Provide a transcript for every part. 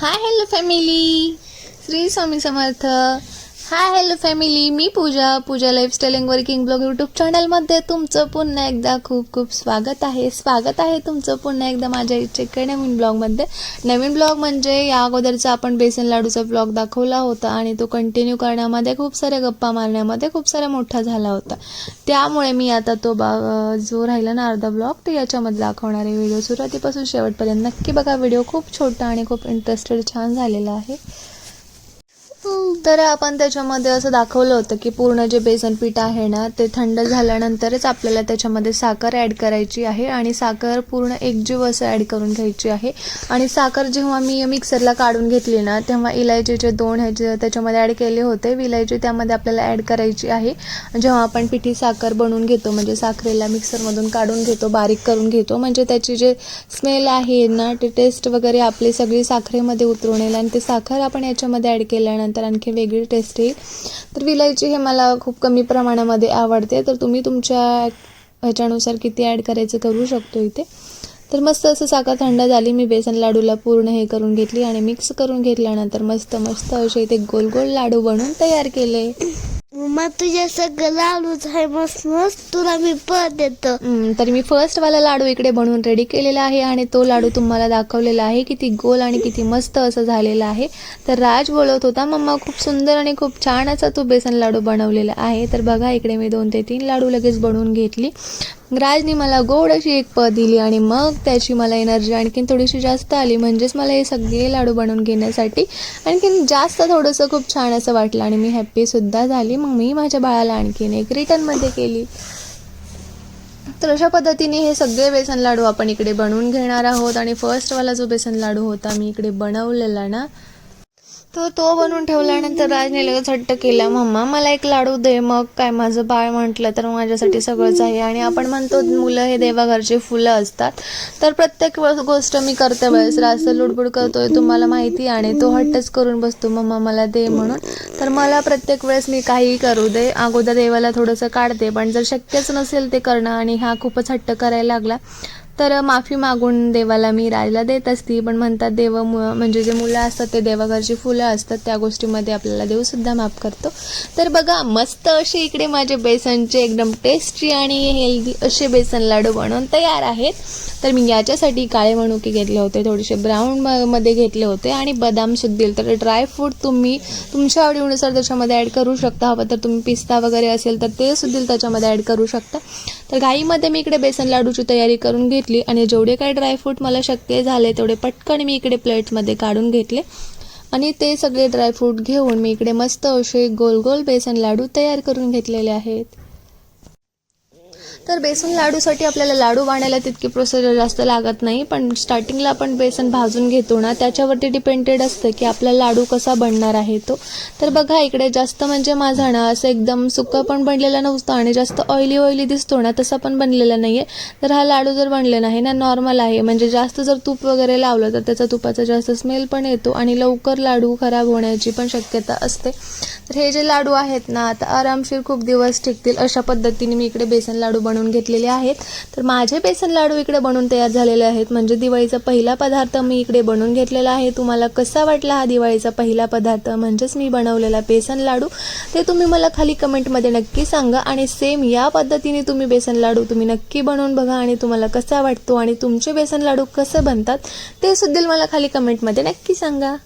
Hi hello family Shri Swami Samarth. Hi hello family me Pooja. Pooja lifestyle and working blog YouTube चॅनलमध्ये तुमचं पुन्हा एकदा खूप खूप स्वागत आहे. स्वागत आहे तुमचं पुन्हा एकदा माझ्या इच्छेकडे नवीन ब्लॉगमध्ये नवीन ब्लॉग म्हणजे या अगोदरचा आपण बेसन लाडूचा ब्लॉग दाखवला होता आणि तो कंटिन्यू करण्यामध्ये खूप साऱ्या गप्पा मारण्यामध्ये खूप सारा मोठा झाला होता. त्यामुळे मी आता तो बा जो राहिला ना अर्धा ब्लॉग ते याच्यामध्ये दाखवणारे व्हिडिओ सुरुवातीपासून शेवटपर्यंत. नक्की बघा व्हिडिओ खूप छोटा आणि खूप इंटरेस्टेड छान झालेला आहे. तर आपण त्याच्यामध्ये असं दाखवलं होतं की पूर्ण जे बेसन पीठ आहे ना ते थंड झाल्यानंतरच आपल्याला त्याच्यामध्ये साखर ॲड करायची आहे आणि साखर पूर्ण एकजीव असं ॲड करून घ्यायची आहे. आणि साखर जेव्हा मी मिक्सरला काढून घेतली ना तेव्हा इलायचीचे दोन ह्याचे त्याच्यामध्ये ॲड केले होते विलायची त्यामध्ये आपल्याला ॲड करायची आहे. जेव्हा आपण पिठी साखर बनवून घेतो म्हणजे साखरेला मिक्सरमधून काढून घेतो बारीक करून घेतो म्हणजे त्याची जे स्मेल आहे ना ते टेस्ट वगैरे आपली सगळी साखरेमध्ये उतरून येईल आणि ते साखर आपण याच्यामध्ये ॲड केल्यानंतर आणखी वेगळी टेस्ट येईल. तर विलायची हे मला खूप कमी प्रमाणामध्ये आवडते. तर तुम्ही तुमच्या ह्याच्यानुसार किती ॲड करायचं करू शकतो इथे. तर मस्त असं साखर थंड झाली. मी बेसन लाडूला पूर्ण हे करून घेतली आणि मिक्स करून घेतल्यानंतर मस्त मस्त असे इथे गोल गोल लाडू बनवून तयार केले. मग तुझ्या सगळं लाडूच आहे मस्त मस्त तुला मी परत देतो. हम्म, तर मी फर्स्ट वाला लाडू इकडे बनवून रेडी केलेला आहे आणि तो लाडू तुम्हाला दाखवलेला आहे किती गोल आणि किती मस्त असं झालेला आहे. तर राज बोलत होता मम्मा खूप सुंदर आणि खूप छान असा तो बेसन लाडू बनवलेला आहे. तर बघा इकडे मी दोन ते तीन लाडू लगेच बनवून घेतली. राजनी मला गोड अशी एक पद दिली आणि मग त्याची मला एनर्जी आणखीन थोडीशी जास्त आली. म्हणजेच मला हे सगळे लाडू बनवून घेण्यासाठी आणखीन जास्त थोडंसं खूप छान असं वाटलं आणि मी हॅप्पीसुद्धा झाली. मग मी माझ्या बाळाला आणखीन एक रिटर्नमध्ये केली. तर अशा पद्धतीने हे सगळे बेसन लाडू आपण इकडे बनवून घेणार आहोत आणि फर्स्टवाला जो बेसन लाडू होता मी इकडे बनवलेला ना तो तो बनवून ठेवल्यानंतर राजने लगेच हट्ट केला मम्मा मला एक लाडू दे मग काय माझं बाळ म्हटलं तर माझ्यासाठी सगळंच आहे. आणि आपण म्हणतो मुलं हे देवाघरचे फुलं असतात. तर प्रत्येक वेळेस गोष्ट मी करते वेळेस रास्त लुडबुड करतोय तुम्हाला माहिती आहे आणि तो हट्टच करून बसतो मम्मा मला दे म्हणून. तर मला प्रत्येक वेळेस मी काहीही करू दे अगोदर देवाला थोडंसं काढते पण जर शक्यच नसेल ते करणं आणि हा खूपच हट्ट करायला लागला तर माफी मागून देवाला मी राजला देत असती. पण म्हणतात देव म्हणजे जे मुलं असतात ते देवाघरची फुलं असतात त्या गोष्टीमध्ये आपल्याला देवसुद्धा माफ करतो. तर बघा मस्त असे इकडे माझे बेसनचे एकदम टेस्टी आणि हेल्दी असे बेसन लाडू बनवून तयार आहेत. तर मी याच्यासाठी काळे मणुके घेतले होते थोडेसे ब्राऊन म- मध्ये घेतले होते आणि बदाम सुद्धा तर ड्रायफ्रूट तुम्ही तुमच्या आवडीनुसार त्याच्यामध्ये ॲड करू शकता. हवं तर तुम्ही पिस्ता वगैरे असेल तर ते सुद्धा त्याच्यामध्ये ॲड करू शकता. तर घाईमध्ये मी इकडे बेसन लाडूची तयारी करून घेतली आणि जेवढे काही ड्रायफ्रूट मला शक्य झाले तेवढे पटकन मी इकडे प्लेट्समध्ये काढून घेतले. आणि ते सगळे ड्रायफ्रूट घेऊन मी इकडे मस्त असे गोल गोल बेसन लाडू तयार करून घेतलेले आहेत. तर बेसन लाडूसाठी आपल्याला लाडू बांधायला तितकी प्रोसिजर जास्त लागत नाही पण स्टार्टिंगला आपण बेसन भाजून घेतो ना त्याच्यावरती डिपेंडेड असतं की आपला लाडू कसा बनणार आहे तो. तर बघा इकडे जास्त म्हणजे माझा ना असं एकदम सुकं पण बनलेला नव्हतं आणि जास्त ऑइली ऑइली दिसतो ना तसा पण बनलेला नाही आहे तर हा लाडू जर बनले नाही ना नॉर्मल आहे. म्हणजे जास्त जर तूप वगैरे लावलं तर त्याचा तुपाचा जास्त स्मेल पण येतो आणि लवकर लाडू खराब होण्याची पण शक्यता असते. तर हे जे लाडू आहेत ना आता आरामशीर खूप दिवस टिकतील अशा पद्धतीने मी इकडे बेसन लाडू बनवून घेतलेले आहेत. तर माझे बेसन लाडू इकडे बनवून तयार झालेले आहेत. म्हणजे दिवाळीचा पहिला पदार्थ मी इकडे बनवून घेतलेला आहे. तुम्हाला कसा वाटला हा दिवाळीचा पहिला पदार्थ? म्हणजेच मी बनवलेला बेसन लाडू. ते तुम्ही मला खाली कमेंटमध्ये नक्की सांगा आणि सेम या पद्धतीने तुम्ही बेसन लाडू तुम्ही नक्की बनवून बघा आणि तुम्हाला कसा वाटतो आणि तुमचे बेसन लाडू कसं बनतात ते सुद्धा मला खाली कमेंटमध्ये नक्की सांगा.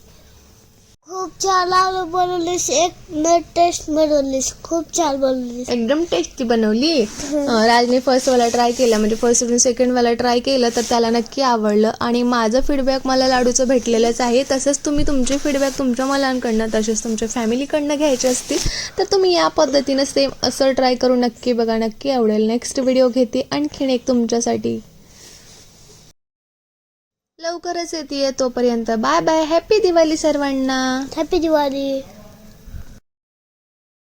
खूप छान आलं बनवलीस एक मिनिट टेस्ट बनवलीस खूप छान बनवलीस. एकदम टेस्टी बनवली. अं, राजने फर्स्ट वाला ट्राय केला म्हणजे फर्स्ट आणि सेकंड वाला ट्राय केलं तर त्याला नक्की आवडलं. आणि माझं फीडबॅक मला लाडूचं भेटलेलंच आहे. तसंच तुम्ही तुमचे फीडबॅक तुमच्या मुलांकडनं तसेच तुमच्या फॅमिलीकडनं घ्यायचे असतील तर तुम्ही या पद्धतीनं सेम असं ट्राय करून नक्की बघा. नक्की आवडेल. नेक्स्ट व्हिडिओ घेते आणखीन एक तुमच्यासाठी. लवकरच येते तोपर्यंत बाय बाय हॅपी दिवाळी सर्वांना. हॅपी दिवाळी.